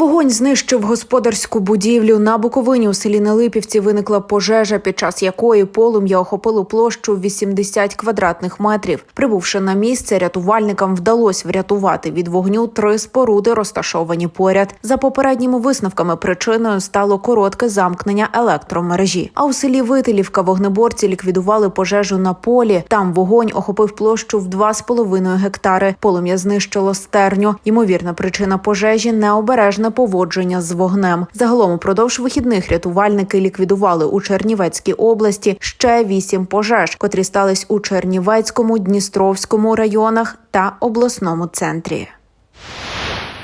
Вогонь знищив господарську будівлю. На Буковині у селі Нелипівці виникла пожежа, під час якої полум'я охопило площу 80 квадратних метрів. Прибувши на місце, рятувальникам вдалося врятувати від вогню три споруди, розташовані поряд. За попередніми висновками причиною стало коротке замкнення електромережі. А у селі Витилівка вогнеборці ліквідували пожежу на полі. Там вогонь охопив площу в 2,5 гектари. Полум'я знищило стерню. Ймовірна причина пожежі необережне поводження з вогнем. Загалом упродовж вихідних рятувальники ліквідували у Чернівецькій області ще вісім пожеж, котрі стались у Чернівецькому, Дністровському районах та обласному центрі.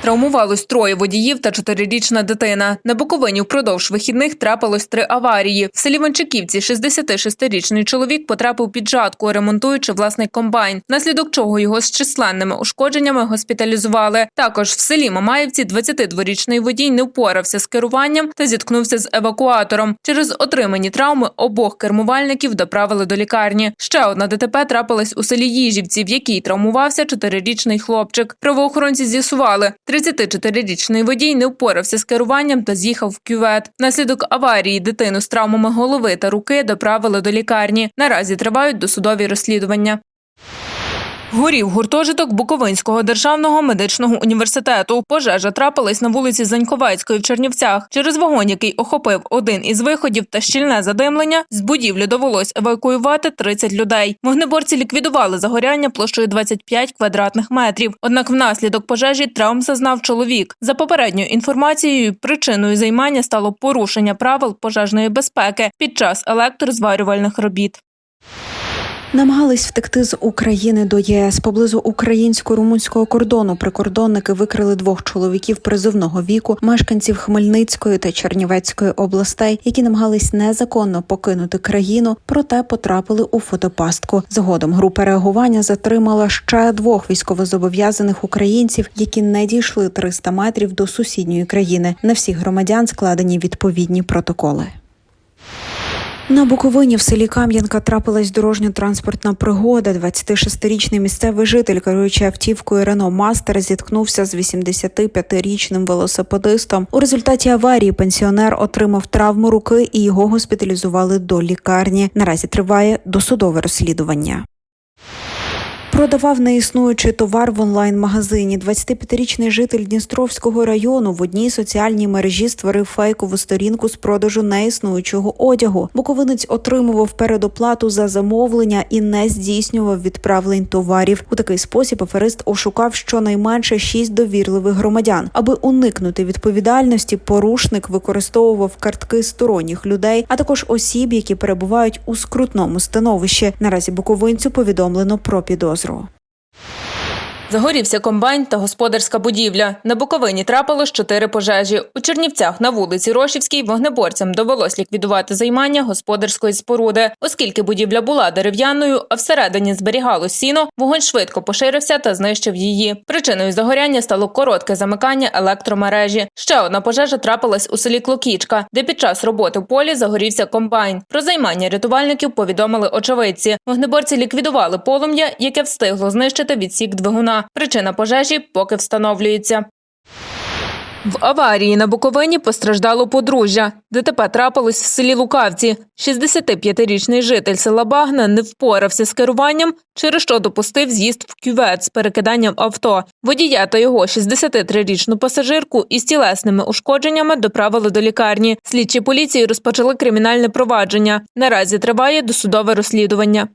Травмувалось троє водіїв та чотирирічна дитина. На Буковині впродовж вихідних трапилось три аварії. В селі Ванчиківці 66-річний чоловік потрапив під жатку, ремонтуючи власний комбайн, внаслідок чого його з численними ушкодженнями госпіталізували. Також в селі Мамаївці 22-річний водій не впорався з керуванням та зіткнувся з евакуатором. Через отримані травми обох кермувальників доправили до лікарні. Ще одна ДТП трапилась у селі Їжівці, в якій травмувався чотирирічний хлопчик. Правоохоронці з'ясували, 34-річний водій не впорався з керуванням та з'їхав в кювет. Наслідок аварії дитину з травмами голови та руки доправили до лікарні. Наразі тривають досудові розслідування. Горів гуртожиток Буковинського державного медичного університету. Пожежа трапилась на вулиці Заньковецької в Чернівцях. Через вогонь, який охопив один із виходів та щільне задимлення, з будівлі довелось евакуювати 30 людей. Вогнеборці ліквідували загоряння площею 25 квадратних метрів. Однак внаслідок пожежі травм зазнав чоловік. За попередньою інформацією, причиною займання стало порушення правил пожежної безпеки під час електрозварювальних робіт. Намагались втекти з України до ЄС поблизу українсько-румунського кордону. Прикордонники викрили двох чоловіків призовного віку, мешканців Хмельницької та Чернівецької областей, які намагались незаконно покинути країну, проте потрапили у фотопастку. Згодом група реагування затримала ще двох військовозобов'язаних українців, які не дійшли 300 метрів до сусідньої країни. На всіх громадян складені відповідні протоколи. На Буковині в селі Кам'янка трапилась дорожньо-транспортна пригода. 26-річний місцевий житель, керуючи автівкою Рено Мастер, зіткнувся з 85-річним велосипедистом. У результаті аварії пенсіонер отримав травму руки і його госпіталізували до лікарні. Наразі триває досудове розслідування. Продавав неіснуючий товар в онлайн-магазині. 25-річний житель Дністровського району в одній соціальній мережі створив фейкову сторінку з продажу неіснуючого одягу. Буковинець отримував передоплату за замовлення і не здійснював відправлень товарів. У такий спосіб аферист ошукав щонайменше шість довірливих громадян. Аби уникнути відповідальності, порушник використовував картки сторонніх людей, а також осіб, які перебувають у скрутному становищі. Наразі буковинцю повідомлено про підозру зро Загорівся комбайн та господарська будівля. На Буковині трапилось чотири пожежі. У Чернівцях на вулиці Рошівській вогнеборцям довелось ліквідувати займання господарської споруди. Оскільки будівля була дерев'яною, а всередині зберігало сіно, вогонь швидко поширився та знищив її. Причиною загоряння стало коротке замикання електромережі. Ще одна пожежа трапилась у селі Клокічка, де під час роботи в полі загорівся комбайн. Про займання рятувальників повідомили очевидці. Вогнеборці ліквідували полум'я, яке встигло знищити відсік двигуна. Причина пожежі поки встановлюється. В аварії на Буковині постраждало подружжя. ДТП трапилось в селі Лукавці. 65-річний житель села Багна не впорався з керуванням, через що допустив з'їзд в кювет з перекиданням авто. Водія та його 63-річну пасажирку із тілесними ушкодженнями доправили до лікарні. Слідчі поліції розпочали кримінальне провадження. Наразі триває досудове розслідування.